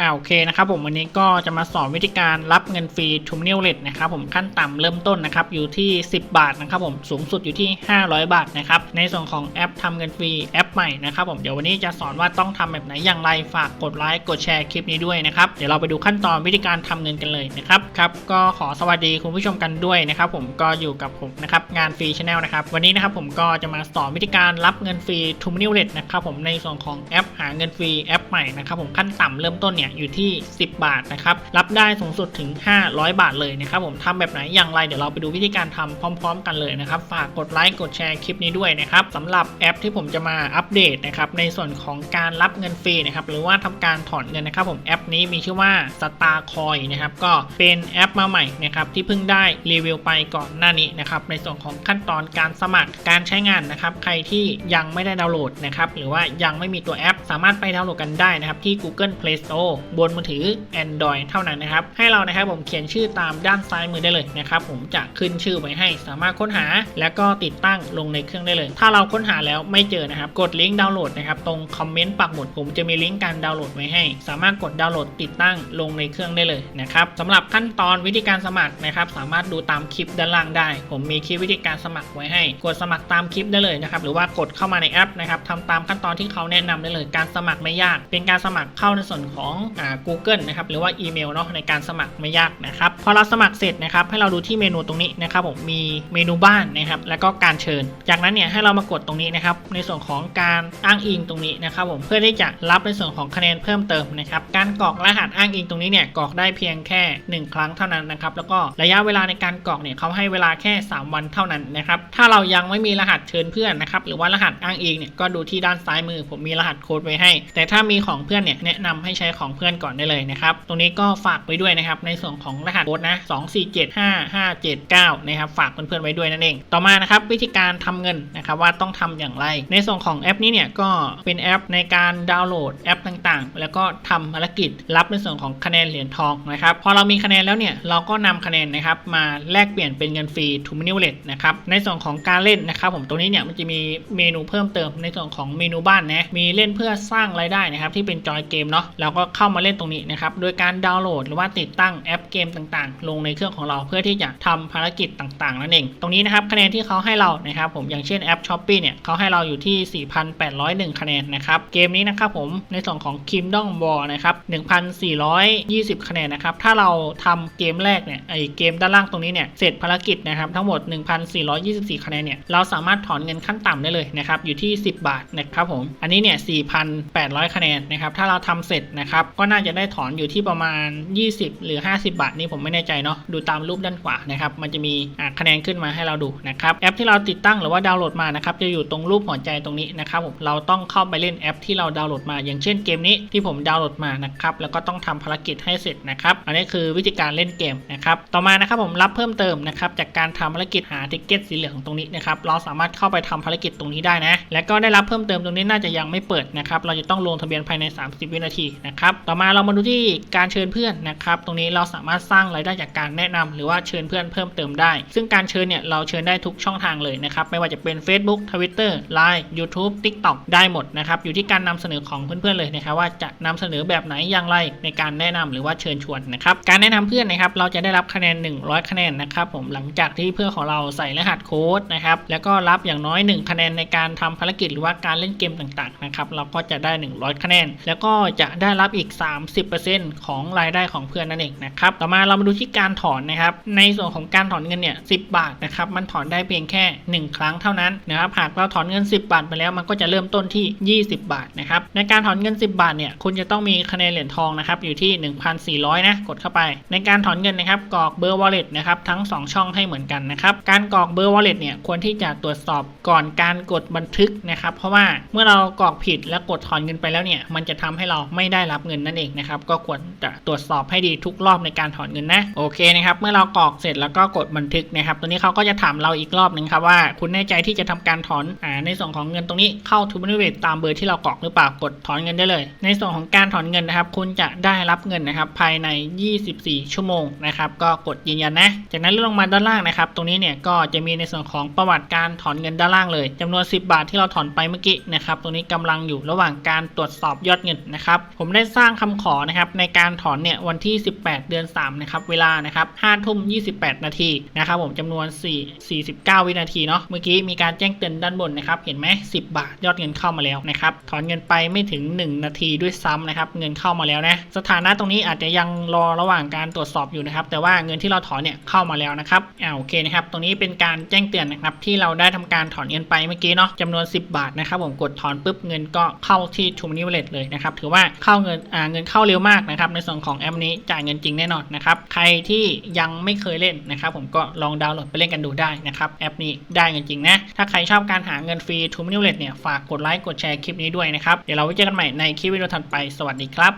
อ่าโอเคนะครับผมวันนี้ก็จะมาสอนวิธีการรับเงินฟรีทูมนิวเลตนะครับผมขั้นต่ำเริ่มต้นนะครับอยู่ที่ 10 บาทนะครับผมสูงสุดอยู่ที่ 500 บาทนะครับในส่วนของแอปทำเงินฟรีแอปใหม่นะครับผมเดี๋ยววันนี้จะสอนว่าต้องทำแบบไหนอย่างไรฝากกดไลค์กดแชร์คลิปนี้ด้วยนะครับเดี๋ยวเราไปดูขั้นตอนวิธีการทำเงินกันเลยนะครับครับก็ขอสวัสดีคุณผู้ชมกันด้วยนะครับผมก็อยู่กับผมนะครับงานฟรีชาแนลนะครับวันนี้นะครับผมก็จะมาสอนวิธีการรับเงินฟรีทูมนิวเลตนะครับผมในส่วนของแอปหาเงินฟรีแอป ใหม่นะครับผมขั้นต่ำเริ่มต้นเนี่ยอยู่ที่ 10 บาทนะครับรับได้สูงสุดถึง 500 บาทเลยนะครับผมทำแบบไหนอย่างไรเดี๋ยวเราไปดูวิธีการทำพร้อม ๆ กันเลยนะครับฝากกดไลค์กดแชร์คลิปนี้ด้วยนะครับสำหรับแอปที่ผมจะมาอัปเดตนะครับในส่วนของการรับเงินฟรีนะครับหรือว่าทำการถอนเงินนะครับผมแอปนี้มีชื่อว่า Star Coin นะครับก็เป็นแอปมาใหม่นะครับที่เพิ่งได้รีวิวไปก่อนหน้านี้นะครับในส่วนของขั้นตอนการสมัครการใช้งานนะครับใครที่ยังไม่ได้ดาวน์โหลดนะครับหรือว่ายังไม่มีตัวแอปสามารถไปดาวน์โหลดกันได้นะครับที่ Google Play Store บนมือถือ Android เท่านั้นนะครับ ให้เรานะครับผมเขียนชื่อตามด้านซ้ายมือได้เลยนะครับผมจะขึ้นชื่อไว้ให้สามารถค้นหา แล้วก็ติดตั้งลงในเครื่องได้เลย ถ้าเราค้นหาแล้วไม่เจอนะครับกดลิงก์ดาวน์โหลดนะครับตรงคอมเมนต์ปักหมุดผมจะมีลิงก์การดาวน์โหลดไว้ให้ สามารถกดดาวน์โหลดติดตั้งลงในเครื่องได้เลยนะครับสำหรับขั้นตอนวิธีการสมัครนะครับสามารถดูตามคลิปด้านล่างได้ ผมมีคลิปวิธีการสมัครไว้ให้ กดสมัครตามคลิปได้เลยนะครับหรือว่ากดเข้ามาในแอปนะครับทำตามขั้นตอนที่เขาแนะนำได้เลย การสมัครไม่ยากเป็นการสมัครเข้าในส่วนของอ่า Google นะครับหรือว่าอีเมลเนาะในการสมัครไม่ยากนะครับพอเราสมัครเสร็จนะครับให้เราดูที่เมนูตรงนี้นะครับผมมีเมนูบ้านนะครับแล้วก็การเชิญ จากนั้นเนี่ยให้เรามากดตรงนี้นะครับในส่วนของการอ้างอิงตรงนี้นะครับผมเพื่อที่จะรับในส่วนของคะแนนเพิ่มเติมนะครับการกรอกรหัสอ้างอิงตรงนี้เนี่ยกรอกได้เพียงแค่ 1 ครั้งเท่านั้นนะครับแล้วก็ระยะเวลาในการกรอกเนี่ยเขาให้เวลาแค่ 3 วันเท่านั้นนะครับถ้าเรายังไม่มีรหัสเชิญเพื่อนนะครับหรือว่ารหัสอ้างอิงเนี่ยก็ดูที่ด้านซ้ายมือ ผมมีรหัสโค้ดไว้ให้ แต่ถ้ามีของเพื่อนเนี่ยแนะนำให้ใช้ของเพื่อนก่อนได้เลยนะครับ ตรงนี้ก็ฝากไว้ด้วยนะครับในส่วนของรหัสโค้ดนะ2475579นะครับฝากเพื่อนๆไว้ด้วยนั่นเอง ต่อมานะครับวิธีการทำเงินนะครับว่าต้องทำอย่างไร ในส่วนของแอปนี้เนี่ยก็เป็นแอปในการดาวน์โหลดแอปต่างๆ แล้วก็ทำภารกิจรับในส่วนของคะแนนเหรียญทองนะครับพอเรามีคะแนนแล้วเนี่ยเราก็นำคะแนนนะครับมาแลกเปลี่ยนเป็นเงินฟรีทูมินิวเลตนะครับในส่วนของการเล่นนะครับผมตรงนี้เนี่ยมันจะมีเมนูเพิ่มเติมในส่วนของเมนูบ้านนะมีเล่นเพื่อสร้างรายได้นะครับที่เป็นจอยเกมเนาะเราก็เข้ามาเล่นตรงนี้นะครับโดยการดาวน์โหลดหรือว่าติดตั้งแอปเกมต่างๆ ลงในเครื่องของเราเพื่อที่จะทำภารกิจต่างๆนั่นเอง ตรงนี้นะครับคะแนนที่เขาให้เรานะครับผมอย่างเช่นแอป s h อ p e e เนี่ยเขาให้เราอยู่ที่ 4,801 คะแนนนะครับเกมนี้นะครับผมในส่วนของ Kingdom War นะครับ1,420 คะแนนนะครับถ้าเราทำเกมแรกเนี่ยไอเกมด้านล่างตรงนี้เนี่ยเสร็จภารกิจนะครับทั้งหมด 1,424 คะแนนเนี่ยเราสามารถถอนเงินขั้นต่ำได้เลยนะครับอยู่ที่ 10 บาทนะครับผมอันนี้เนี่ย4,800 คะแนนนะครับถ้าเราทำเสร็จนะครับก็น่าจะได้ถอนอยู่ที่ประมาณ 20 หรือ 50 บาทนี่ผมไม่แน่ใจเนาะดูตามรูปด้านขวานะครับมันจะมีคะแนนขึ้นมาให้เราดูนะครับแอปที่เราติดตั้งหรือว่าดาวน์โหลดมานะครับจะอยู่ตรงรูปหัวใจตรงนี้นะครับผมเราต้องเข้าไปเล่นแอปที่เราดาวน์โหลดมา อย่างเช่นเกมนี้ที่ผมดาวน์โหลดมานะครับแล้วก็ต้องทำภารกิจให้เสร็จนะครับอันนี้คือวิธีการเล่นเกมนะครับต่อมานะครับผมรับเพิ่มเติมนะครับจากการทำภารกิจหาติกเก็ตสีเหลืองตรงนี้นะครับเราสามารถเข้าไปทำภารกิจตรงนี้ได้นะ แล้วก็ได้รับเพิ่มเติมตรงนี้น่าจะยังไม่เปิดนะครับเราจะต้องลงทะเบียนภายใน 30 วินาทีนะครับ ต่อมาเรามาดูที่การเชิญเพื่อนนะครับ ตรงนี้เราสามารถสร้างรายได้จากการแนะนำหรือว่าเชิญเพื่อนเพิ่มเติมได้ ซึ่งการเชิญเนี่ยเราเชิญได้ทุกช่องทางเลยนะครับ ไม่ว่าจะเป็น Facebook Twitter Line YouTube TikTok ได้หมดนะครับ อยู่ที่การนำเสนอของเพื่อนๆเลยนะครับ ว่าจะนำเสนอแบบไหนอย่างไรในการแนะนำหรือว่าเชิญชวนนะครับ การแนะนำเพื่อนนะครับ เราจะได้รับคะแนน 100 คะแนนนะครับ ผมหลังจากที่เพื่อนของเราใส่รหัสโค้ดนะครับ แล้วก็รับอย่างน้อย 1 คะแนนในการทำภารกิจหรือว่าการเล่นเกมต่างๆนะครับ เราก็จะได้ 100คะแนนแล้วก็จะได้รับอีก 30%ของรายได้ของเพื่อนนั่นเองนะครับ ต่อมาเรามาดูที่การถอนนะครับ ในส่วนของการถอนเงินเนี่ย10บาทนะครับ มันถอนได้เพียงแค่ 1 ครั้งเท่านั้นนะครับ หากเราถอนเงิน 10 บาทไปแล้ว มันก็จะเริ่มต้นที่ 20 บาทนะครับ ในการถอนเงิน 10 บาทเนี่ย คุณจะต้องมีคะแนนเหรียญทองนะครับ อยู่ที่ 1,400 นะ กดเข้าไป ในการถอนเงินนะครับ กรอกเบอร์ wallet นะครับ ทั้ง 2 ช่องให้เหมือนกันนะครับ การกรอกเบอร์ wallet เนี่ย ควรที่จะตรวจสอบก่อนการกดบันทึกนะครับ เพราะว่าเมื่อเรากรอกผิดและกดถอนเงินไปแล้วเนี่ยมันจะทำให้เราไม่ได้รับเงินนั่นเองนะครับก็ควรจะตรวจสอบให้ดีทุกรอบในการถอนเงินนะโอเคนะครับเมื่อเรากรอกเสร็จแล้วก็กดบันทึกนะครับตัวนี้เขาก็จะถามเราอีกรอบหนึ่งครับว่าคุณแน่ใจที่จะทำการถอนอ่าในส่วนของเงินตรงนี้เข้าทูบันเวตตามเบอร์ที่เรากรอกหรือเปล่ากดถอนเงินได้เลย ในส่วนของการถอนเงินนะครับ คุณจะได้รับเงินนะครับภายใน 24 ชั่วโมงนะครับก็กดยืนยันนะ จากนั้นเลื่อนลงมาด้านล่างนะครับตรงนี้เนี่ยก็จะมีในส่วนของประวัติการถอนเงินด้านล่างเลยจำนวน 10 บาทที่เราถอนไปเมื่อกี้นะครับตรงนี้กำลังอยู่ระหว่างการตรวจสอบยอดเงินนะครับ ผมได้สร้างคำขอนะครับในการถอนเนี่ยวันที่ 18 เดือน3นะครับเวลานะครับ5ทุ่ม 28 นาทีนะครับผมจำนวน 4 49 วินาทีเนาะเมื่อกี้มีการแจ้งเตือนด้านบนนะครับเห็นไหม10 บาทยอดเงินเข้ามาแล้วนะครับถอนเงินไปไม่ถึง 1 นาทีด้วยซ้ำนะครับเงินเข้ามาแล้วนะสถานะตรงนี้อาจจะยังรอระหว่างการตรวจสอบอยู่นะครับแต่ว่าเงินที่เราถอนเนี่ยเข้ามาแล้วนะครับอ่าโอเคนะครับตรงนี้เป็นการแจ้งเตือนนะครับที่เราได้ทำการถอนเงินไปเมื่อกี้เนาะจำนวน 10 บาทนะครับผมกดถอนปุ๊บเงินก็เข้าที่ t ูมินิเวลเลยนะครับถือว่าเข้าเงินอ่าเงินเข้าเร็วมากนะครับในส่วนของแอปนี้จ่ายเงินจริงแน่นอนนะครับใครที่ยังไม่เคยเล่นนะครับผมก็ลองดาวน์โหลดไปเล่นกันดูได้นะครับแอปนี้ได้เงินจริงนะถ้าใครชอบการหาเงินฟรีทูมินิเลตเนี่ยฝากกดไลค์กดแชร์คลิปนี้ด้วยนะครับเดี๋ยวเราไว้เจอกันใหม่ในคลิปวิดีโอถัดไปสวัสดีครับ